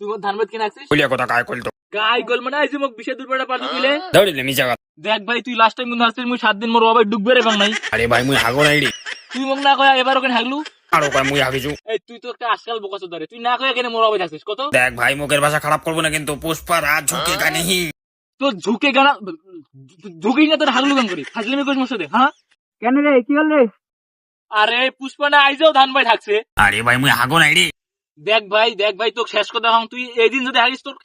তুই কিনে আসছিস কলিয়া কথা কায় কইল তো? গাই গল মানে মোক বিশে দূর কইলে দেখ ভাই তুই লাস্ট টাইম কিন্তু আসছিস মুই সাত দিন মোর বাবা ডুববে রে বাং নাই। আরে ভাই মুই হাগো নাই রে। তুই মোক না কয়া এবার ওখানে হাগলু? আর ওখানে মুই হাগিছু। এই তুই তো একটা আজকাল বোকা চোদারে তুই না কয়া এখানে মোর বাবা থাকছিস কত? দেখ ভাই মুখের ভাষা খারাপ করব না কিন্তু পুষ্পা রাত ঝুঁকে কানিহি। তো ঝুঁকে গানা ঝুঁকি না তোর হাগলু গান করি? হাজলিমি করিস মোর সাথে হ্যাঁ? কেন রে কি হল রে? আরে পুষ্পা না আইজেও ধান ভাই থাকছে। আরে ভাই মুই হাগো নাই রে। দেখ ভাই দেখ ভাই তোকে শেষ কথা হং তুই এদিন যদি হারিস তোর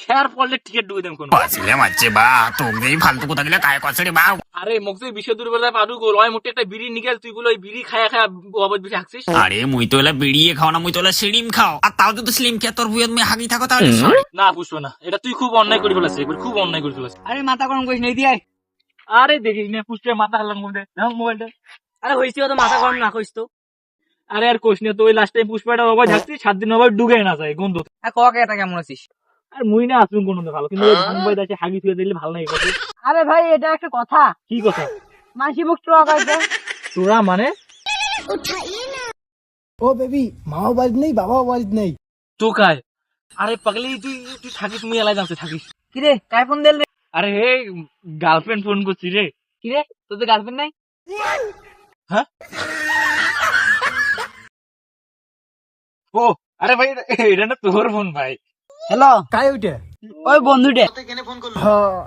খেয়ার পড়লে টিকিট ঢুকে দেম কোনো। বাসিলে মারছে বা তোকে ফালতু কথা গিলা কায় কছে রে বা। আরে মোক যে বিশ্ব দুর্বলতা পাদু গোল। হয় মোটে একটা বিড়ি নিকেল তুই বলে ওই বিড়ি খায়া খায়া অবদ বেশি হাঁকছিস? আরে মুই তো এলা বিড়িয়ে খাও না মুই তো এলা সিডিম খাও। আর তাও যদি স্লিম কে তোর বুয়ত মুই হাগি থাকো তাহলে। না পুষ্প না। এটা তুই খুব অন্যায় করে ফেলাছিস একবার খুব অন্যায় করে ফেলাছিস। আরে মাথা গরম করিস নাই দিয়ে আরে দেখিস না পুষ্পের মাথা হালাম করতে। দেখো মোবাইলটা। আরে হইছি তো মাথা গরম না কইস তো। আরে আর কোশ তো ওই লাস্ট টাইম পুষ্পাটা অবাই থাকছিস সাত দিন অবাই ডুবে না যায় গন্ধ আর কক এটা কেমন আছিস? আর মুই না আসুন কোনো ভালো কিন্তু ওই ধান বই আছে হাগি থুয়ে দিলে ভালো নাই কথা। আরে ভাই এটা একটা কথা। কি কথা? মাসি মুখ ট্রক আছে তোরা মানে? ও বেবি মাও বাড়িতে নেই বাবাও বাড়িতে নেই। তো কায় আরে পাগলি তুই তুই থাকিস মুই এলাই জানতে থাকিস। কিরে কাই ফোন দিল রে? আরে হে গার্লফ্রেন্ড ফোন করছি রে। কিরে তোদের গার্লফ্রেন্ড নাই? হ্যাঁ? ও আরে ভাই এটা- না তোর ফোন ভাই। হ্যালো কাই ওইটা? ওই বন্ধুটে।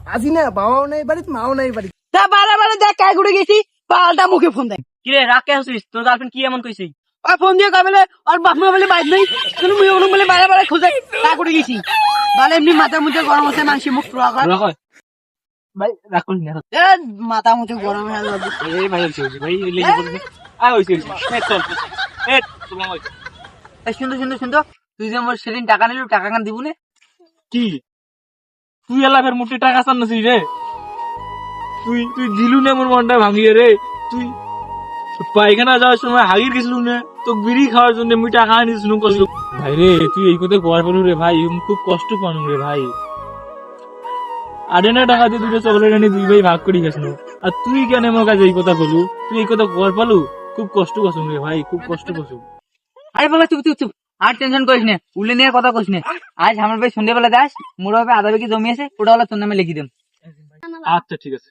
আজি না বাবাও নেই বাড়িতে মাও নেই বাড়িতে। তা বারে বারে দেখ কাই ঘুরে গেছি পাল্টা মুখে ফোন দেয়। কিরে কে হচ্ছিস তোর গার্লফ্রেন্ড কি এমন কইছিস ওই ফোন দিয়ে কয় বলে ওর বাপ মা বলে বাইর নেই তুমি মুই ওরকম বলে বারে বারে খুঁজে কাই ঘুরে গেছি। বলে এমনি মাথা মুখে গরম আছে মাংস মুখ হয় রাখ ভাই রাখ করিস না। এ, মাথা মুখে গরম হয়ে যাবে। এই ভাই ভাই আয় হইছে এ চল। এ তোমার। এই শুনতো শুনতো শুনতো তুই যে আমার সেদিন টাকা নিলু টাকা কান দিব না। কি? তুই এলা ফের মোটে টাকা চান্নাছিস রে? তুই তুই দিলু না মোর মনটা ভাঙিয়ে রে। তুই পায়খানা যাওয়ার সময় হাগির গেছিলু না। তো বিড়ি খাওয়ার জন্য মুই টাকা আনিস কষ্ট। ভাই রে তুই এই কথা কর পেলু রে ভাই। খুব কষ্ট পানু রে ভাই। আড়ে না টাকা দিয়ে দুটো চকলেট এনে দুই ভাই ভাগ করি গেছিল। আর তুই কেন আমার কাছে এই কথা বলু? তুই এই কথা কর পালু খুব কষ্ট করছুম রে ভাই খুব কষ্ট করছুম। আরে বলে চুপ চুপ চুপ। আর টেনশন করিস না উল্লে নিয়ে কথা কইস না। আজ আমার ভাই সন্ধ্যেবেলা যাস মোর ভাবে আধা বেকি জমি আছে ওটা হলো তোর নামে লিখি দেব আচ্ছা ঠিক আছে।